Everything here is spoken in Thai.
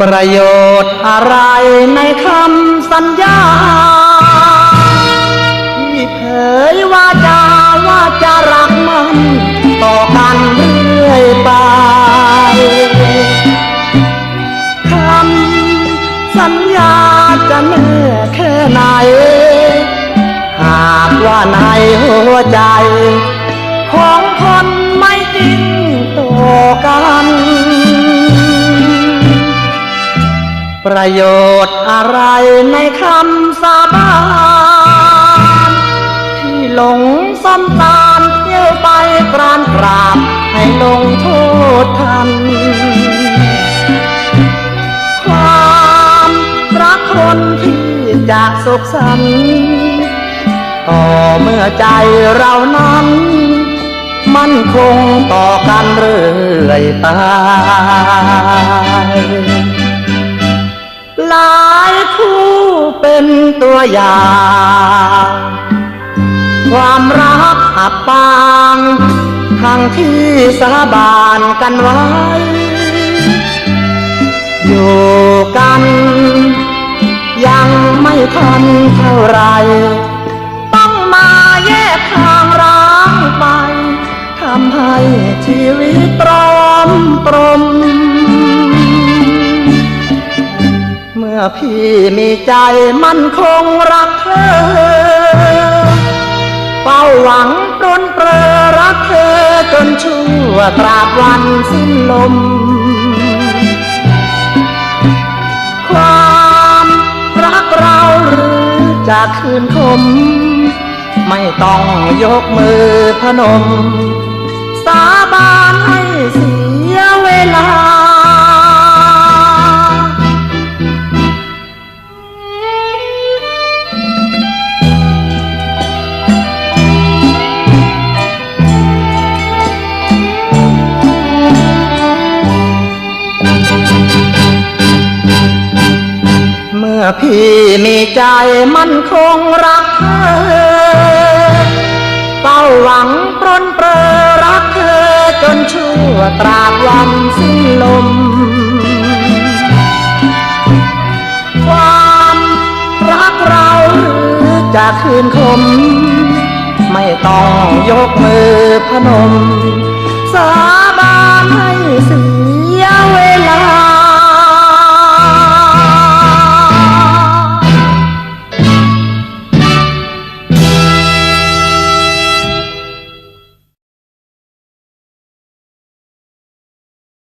ประโยชน์อะไรในคำสัญญาที่เผยว่าจาว่าจะรักมันต่อกันเรื่อยไปคำสัญญาจะแน่แค่ไหน หากว่าในหัวใจ ของคนไม่จริง ประโยชน์อะไรในคำสาบานที่หลงซ้ำตานเที่ยวไปกรานกราบให้ลงโทษทัน ความรักคนที่จะสุขสันต์ต่อเมื่อใจเรานั้น มันคงต่อกันเรื่อยไป เป็นตัวอย่าง ความรักอับปางทั้งที่สาบานกันไว้ อยู่กัน ยังไม่ทันเท่าไร ต้องมาแยกทางร้างไปทำให้ชีวิตตรอมตรม มื่อพี่มีใจมั่นคงรักเธอ เฝ้าหวังปรนเปรอรักเธอจนชั่วตราบวันสิ้นลม ความรักเราหรือจะคืนคม ไม่ต้องยกมือพนม อพี่มีใจมันคงรักเธอเฝ้าหวังปรนเปรอรักเธอจนชั่วตราบวันสิ้นลม ความรักเราหรือจะคืนคม ไม่ต้องยกมือพนมสา